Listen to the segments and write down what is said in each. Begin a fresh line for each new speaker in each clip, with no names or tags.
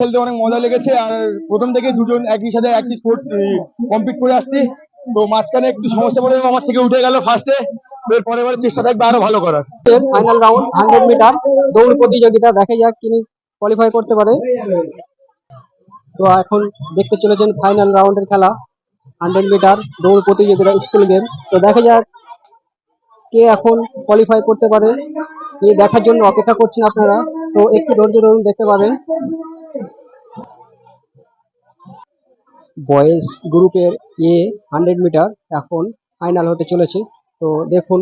খেলতে অনেক মজা লেগেছে আর প্রথম থেকে দুজন একই সাথে একই স্পোর্টস কমপ্লিট করে আসছি। তো মাঝখানে একটু সমস্যা পড়ে আমার থেকে উঠে গেল ফার্স্টে এর পরের বার চেষ্টা থাকবে আরও ভালো করার।
ফাইনাল রাউন্ড হান্ড্রেড মিটার দৌড় প্রতিযোগিতা দেখা যাক তিনি কোয়ালিফাই করতে পারে। তো এখন দেখতে চলেছেন ফাইনাল রাউন্ডের খেলা হান্ড্রেড মিটার দৌড় প্রতিযোগিতা স্কুল গেম তো দেখা যাক কে এখন কোয়ালিফাই করতে পারে। এই দেখার জন্য অপেক্ষা করছেন আপনারা। তো একটু ধৈর্য ধরুন, দেখতে পাবেন। বয়েজ গ্রুপের এ হান্ড্রেড মিটার এখন ফাইনাল হতে চলেছে। তো দেখুন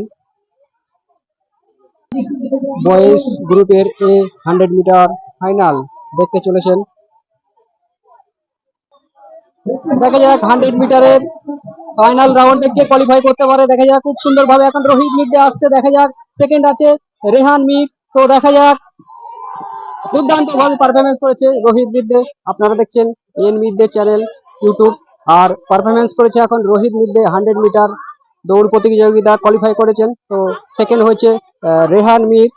বয়েজ গ্রুপের এ হান্ড্রেড মিটার ফাইনাল দেখতে চলেছেন। দেখা যাক হান্ড্রেড মিটারের ফাইনাল রাউন্ডে কে কোয়ালিফাই করতে পারে। দেখা যাক, খুব সুন্দরভাবে এখন রোহিত মির্জা আসছে। দেখা যাক সেকেন্ড আছে রেহান মির তো দেখা যাক দুর্দান্ত ভাবে পারফরমেন্স করেছে রোহিত মির্দে আপনারা দেখছেন এন মির্দে চ্যানেল। ইউটিউব আর পারফরমেন্স করেছে এখন রোহিত মির্দে হান্ড্রেড মিটার দৌড় প্রতিযোগিতা কোয়ালিফাই করেছেন। তো সেকেন্ড হয়েছে রেহান মির।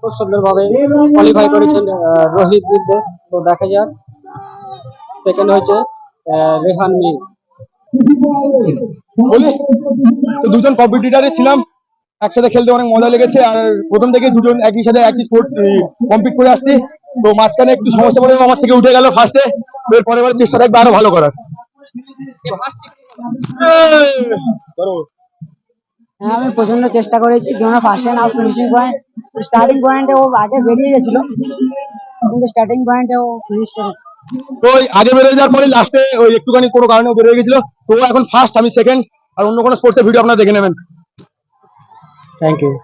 খুব সুন্দরভাবে কোয়ালিফাই করেছেন রোহিত বিদ্যে তো দেখা যাক। সেকেন্ড হয়েছে রেহান মির।
দুজন কম্পিটিটারে ছিলাম। একসাথে খেলতে অনেক মজা লেগেছে আর প্রথম থেকে দুজন একই সাথে একই স্পোর্টস কমপ্লিট করে আসছি। তো মাঝখানে একটু সমস্যা পড়ে আমার থেকে উঠে গেল ফার্স্টে এর পরের বার চেষ্টা থাকবে আরও ভালো করার।
হ্যাঁ আমি প্রচণ্ড চেষ্টা করেছি কেননা first time finishing point starting পয়েন্টে ও আগে বেরিয়ে গেছিল কিন্তু স্টার্টিং পয়েন্টে ও ফিনিশ করেছে।
তো ওই আগে বেরিয়ে যাওয়ার পরে লাস্টে ওই একটুখানি কোনো কারণে বেরোয় গেছিল। তো এখন ফার্স্ট আমি সেকেন্ড আর অন্য কোনো স্পোর্টসের ভিডিও আপনারা দেখে নেবেন।
thank you.